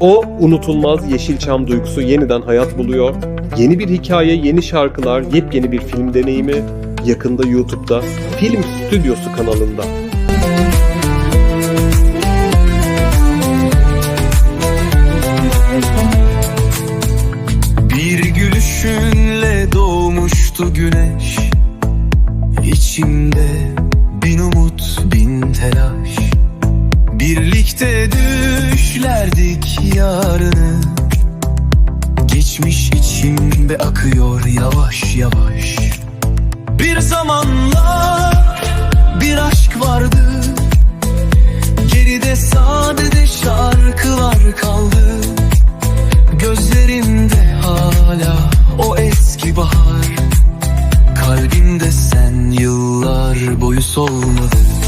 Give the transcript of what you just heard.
O unutulmaz Yeşilçam duygusu yeniden hayat buluyor. Yeni bir hikaye, yeni şarkılar, yepyeni bir film deneyimi yakında YouTube'da Film Stüdyosu kanalında. Bir gülüşünle doğmuştu güneş İçimde geçmiş içimde akıyor yavaş yavaş. Bir zamanlar bir aşk vardı. Geride sadece şarkılar kaldı. Gözlerimde hala o eski bahar. Kalbimde sen yıllar boyu solmadı